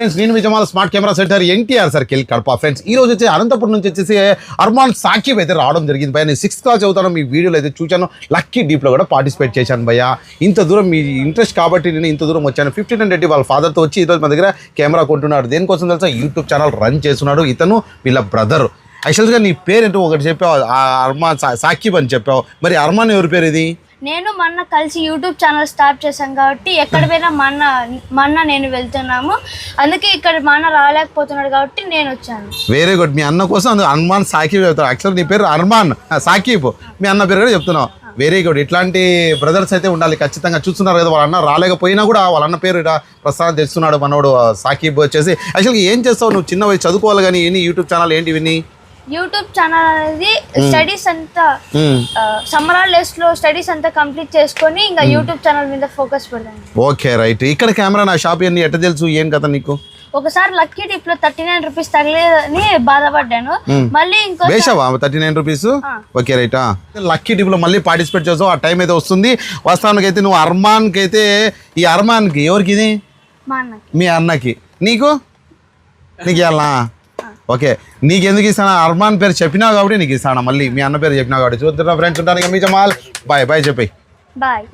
Friends నేను Vijayamala smart camera center NTR circle Kadapa. Friends ఈ రోజు వచ్చి అనంతపురం నుంచి వచ్చేసి అర్మాన్ సాకిబ్ అయితే రావడం జరిగింది భయ నేను సిక్స్త్ క్లాస్ చదువుతాను మీ వీడియోలో అయితే చూశాను. లక్కీ డీప్లో కూడా పార్టిసిపేట్ చేశాను భయ ఇంత దూరం మీ ఇంట్రెస్ట్ కాబట్టి నేను ఇంత దూరం వచ్చాను. ఫిఫ్టీన్ హండ్రెడ్ వాళ్ళ ఫాదర్తో వచ్చి ఈరోజు మా దగ్గర కెమెరా కొంటున్నాడు. దేనికోసం తెలుసా? యూట్యూబ్ ఛానల్ రన్ చేస్తున్నాడు. ఇతను వీళ్ళ బ్రదర్ యాక్చువల్గా నీ పేరేంటో ఒకటి చెప్పావు ఆ అర్మాన్ సాకిబ్ అని చెప్పావు. మరి అర్మాన్ ఎవరి పేరు ఇది? నేను మొన్న కలిసి యూట్యూబ్ ఛానల్ స్టార్ట్ చేశాం కాబట్టి ఎక్కడ పోయినా మా అన్న మా అన్న నేను వెళ్తున్నాము. అందుకే ఇక్కడ మా అన్న రాలేకపోతున్నాడు కాబట్టి నేను వచ్చాను. వెరీ గుడ్ మీ అన్న కోసం అందు- అర్మాన్ సాకిబ్ చెప్తాను యాక్చువల్ నీ పేరు అర్మాన్ సాకిబ్. మీ అన్న పేరు కూడా చెప్తున్నావు. వెరీ గుడ్ ఇట్లాంటి బ్రదర్స్ అయితే ఉండాలి. ఖచ్చితంగా చూస్తున్నారు కదా వాళ్ళ అన్న రాలేకపోయినా కూడా వాళ్ళ అన్న పేరు ఇలా ప్రస్థానం తెస్తున్నాడు మనోడు సాకిబ్ వచ్చేసి. యాక్చువల్గా ఏం చేస్తావు? నువ్వు చిన్న వయసు చదువుకోవాలి కానీ ఏంటి యూట్యూబ్ ఛానల్ ఏంటి విని యూట్యూబ్ ఛానల్ అనేది స్టడీస్ అంతా మ్మ్. సమ్మర్ హాలిడేస్లో స్టడీస్ అంతా కంప్లీట్ చేసుకొని ఇంకా యూట్యూబ్ ఛానల్ మీద ఫోకస్ పెడతాను ఓకే రైట్. ఇక్కడ కెమెరా నా షాప్ అన్ని ఎట్ట తెలుసు? ఏం కదా నీకు? ఒకసారి లక్కీ టిప్లో థర్టీ నైన్ రూపీస్ తగలేదని బాధపడ్డాను. మళ్ళీ ఇంకో వేసావా థర్టీ నైన్ రూపీస్? ఓకే రైటా. లక్కీ డిప్లో మళ్ళీ పార్టిసిపేట్ చేసావు ఆ టైం అయితే వస్తుంది. వాస్తవానికి అయితే నువ్వు అర్మాన్కి అయితే ఈ అర్మాన్కి ఎవరికి ఇది మా అన్నకి. నీకు? నీకు ఇవ్వాలా ఓకే. నీకు ఎందుకు ఇస్తాను అర్మాన్ పేరు చెప్పినావు కాబట్టి నీకు ఇస్తాను మళ్ళీ మీ అన్న పేరు చెప్పినావు కాబట్టి. చూద్దాం ఫ్రెండ్స్ ఉంటాను ఇక మీ జమాల్. బాయ్ బాయ్ చెప్పి బాయ్